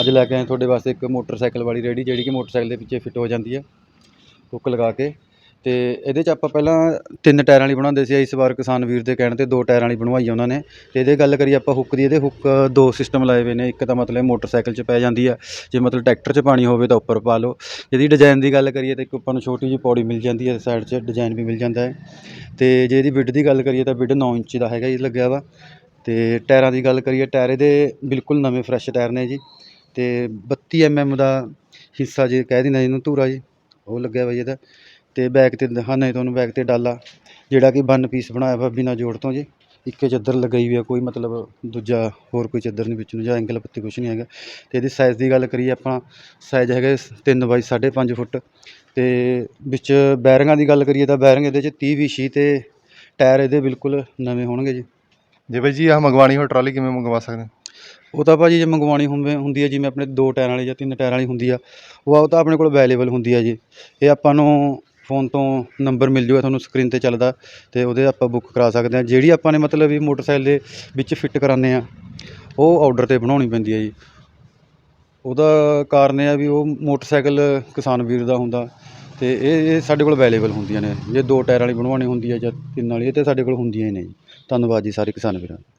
ਅੱਜ ਲੈ ਕੇ ਆਏ ਤੁਹਾਡੇ ਵਾਸਤੇ ਇੱਕ ਮੋਟਰਸਾਈਕਲ ਵਾਲੀ ਰੇਹੜੀ, ਜਿਹੜੀ ਕਿ ਮੋਟਰਸਾਈਕਲ ਦੇ ਪਿੱਛੇ ਫਿੱਟ ਹੋ ਜਾਂਦੀ ਹੈ ਹੁੱਕ ਲਗਾ ਕੇ। ਤੇ ਇਹਦੇ 'ਚ ਆਪਾਂ ਪਹਿਲਾਂ ਤਿੰਨ ਟਾਇਰਾਂ ਵਾਲੀ ਬਣਾਉਂਦੇ ਸੀ, ਇਸ ਵਾਰ ਕਿਸਾਨ ਵੀਰ ਦੇ ਕਹਿਣ ਤੇ ਦੋ ਟਾਇਰਾਂ ਵਾਲੀ ਬਣਵਾਈ ਉਹਨਾਂ ਨੇ। ਤੇ ਇਹਦੇ ਗੱਲ ਕਰੀਏ ਆਪਾਂ ਹੁੱਕ ਦੀ, ਇਹਦੇ ਹੁੱਕ ਦੋ ਸਿਸਟਮ ਲਾਏ ਹੋਏ ਨੇ, ਇੱਕ ਤਾਂ ਮਤਲਬ ਮੋਟਰਸਾਈਕਲ 'ਚ ਪੈ ਜਾਂਦੀ ਆ, ਜੇ ਮਤਲਬ ਟਰੈਕਟਰ 'ਚ ਪਾਣੀ ਹੋਵੇ ਤਾਂ ਉੱਪਰ ਪਾ ਲਓ। ਇਹਦੀ ਡਿਜ਼ਾਈਨ ਦੀ ਗੱਲ ਕਰੀਏ ਤਾਂ ਇੱਕ ਆਪਾਂ ਨੂੰ ਛੋਟੀ ਜਿਹੀ ਪੌੜੀ ਮਿਲ ਜਾਂਦੀ ਹੈ ਸਾਈਡ 'ਚ ਡਿਜ਼ਾਈਨ ਵੀ ਮਿਲ ਜਾਂਦਾ ਹੈ। ਤੇ ਜੇ ਇਹਦੀ ਵਿੱਡ ਦੀ ਗੱਲ ਕਰੀਏ ਤਾਂ ਵਿੱਡ 9 ਇੰਚ ਦਾ ਹੈਗਾ ਜੀ, ਲੱਗਿਆ ਵਾ। ਤੇ ਟਾਇਰਾਂ ਦੀ ਗੱਲ ਕਰੀਏ, ਟਾਇਰ ਇਹਦੇ ਬਿਲਕੁਲ ਨਵੇਂ ਫਰੈਸ਼ ਟਾਇਰ ਨੇ ਜੀ। ਤੇ 32 ਐਮਐਮ ਦਾ ਹਿੱਸਾ ਜੇ ਕਹਿ ਦਿੰਦਾ ਜਿਹਨੂੰ ਧੂਰਾ ਜੀ, ਉਹ ਲੱਗਿਆ ਵਾ ਜੀ ਇਹਦਾ। ਅਤੇ ਬੈਕ ਤੇ ਦਿਖਾਉਂਦਾ ਜੀ ਤੁਹਾਨੂੰ, ਬੈਕ ਤੇ ਡਾਲਾ, ਜਿਹੜਾ ਕਿ ਵਨ ਪੀਸ ਬਣਾਇਆ ਵਾ ਬਿਨਾਂ ਜੋੜ ਤੋਂ ਜੀ। ਇੱਕੇ ਚਾਦਰ ਲਗਾਈ ਹੋਈ ਆ, ਕੋਈ ਮਤਲਬ ਦੂਜਾ ਹੋਰ ਕੋਈ ਚਾਦਰ ਨਹੀਂ ਵਿੱਚ ਨੂੰ ਜਾਂ ਐਂਗਲ ਪੱਤੀ ਕੁਛ ਨਹੀਂ ਹੈਗਾ। ਅਤੇ ਇਹਦੀ ਸਾਈਜ਼ ਦੀ ਗੱਲ ਕਰੀਏ ਆਪਾਂ ਸਾਈਜ਼ ਹੈਗਾ ਤਿੰਨ ਬਾਈ 5.5 ਫੁੱਟ। ਅਤੇ ਵਿੱਚ ਬੈਰਿੰਗਾਂ ਦੀ ਗੱਲ ਕਰੀਏ ਤਾਂ ਬੈਰਿੰਗ ਇਹਦੇ 'ਚ ਤੀਹ ਵੀਹ ਛੇ ਅਤੇ ਟਾਇਰ ਇਹਦੇ ਬਿਲਕੁਲ ਨਵੇਂ ਹੋਣਗੇ ਜੀ। ਜੇ ਬਾਈ ਜੀ ਆਹ ਮੰਗਵਾਣੀ ਹੋਵੇ, ਟਰਾਲੀ ਕਿਵੇਂ ਮੰਗਵਾ ਸਕਦੇ? ਉਹ ਤਾਂ ਭਾਜੀ ਜੇ ਮੰਗਵਾਉਣੀ ਹੁੰਵੇ, ਹੁੰਦੀ ਹੈ ਜਿਵੇਂ ਆਪਣੇ ਦੋ ਟਾਇਰਾਂ ਵਾਲੀ ਜਾਂ ਤਿੰਨ ਟਾਇਰਾਂ ਵਾਲੀ ਹੁੰਦੀ ਆ, ਉਹ ਉਹ ਤਾਂ ਆਪਣੇ ਕੋਲ ਅਵੇਲੇਬਲ ਹੁੰਦੀ ਆ ਜੀ। ਇਹ ਆਪਾਂ ਨੂੰ ਫੋਨ ਤੋਂ ਨੰਬਰ ਮਿਲ ਜੂਗਾ ਤੁਹਾਨੂੰ ਸਕਰੀਨ ਤੇ ਚੱਲਦਾ ਅਤੇ ਉਹਦੇ ਆਪਾਂ ਬੁੱਕ ਕਰਾ ਸਕਦੇ ਹਾਂ ਜਿਹੜੀ ਆਪਾਂ ਨੇ ਮਤਲਬ ਵੀ ਮੋਟਰਸਾਈਕਲ ਦੇ ਵਿੱਚ ਫਿੱਟ ਕਰਾਉਂਦੇ ਹਾਂ ਉਹ ਆਰਡਰ ਤੇ ਬਣਾਉਣੀ ਪੈਂਦੀ ਹੈ ਜੀ। ਉਹਦਾ ਕਾਰਨ ਇਹ ਆ ਵੀ ਉਹ ਮੋਟਰਸਾਈਕਲ ਕਿਸਾਨ ਵੀਰ ਦਾ ਹੁੰਦਾ ਅਤੇ ਇਹ ਇਹ ਸਾਡੇ ਕੋਲ ਅਵੇਲੇਬਲ ਹੁੰਦੀਆਂ ਨੇ। ਜੇ ਦੋ ਟਾਇਰ ਵਾਲੀ ਬਣਵਾਉਣੀ ਹੁੰਦੀ ਹੈ ਜਾਂ ਤਿੰਨ ਵਾਲੀ, ਇਹ ਤਾਂ ਸਾਡੇ ਕੋਲ ਹੁੰਦੀਆਂ ਹੀ ਨੇ ਜੀ। ਧੰਨਵਾਦ ਜੀ ਸਾਰੇ ਕਿਸਾਨ ਵੀਰਾਂ ਦਾ।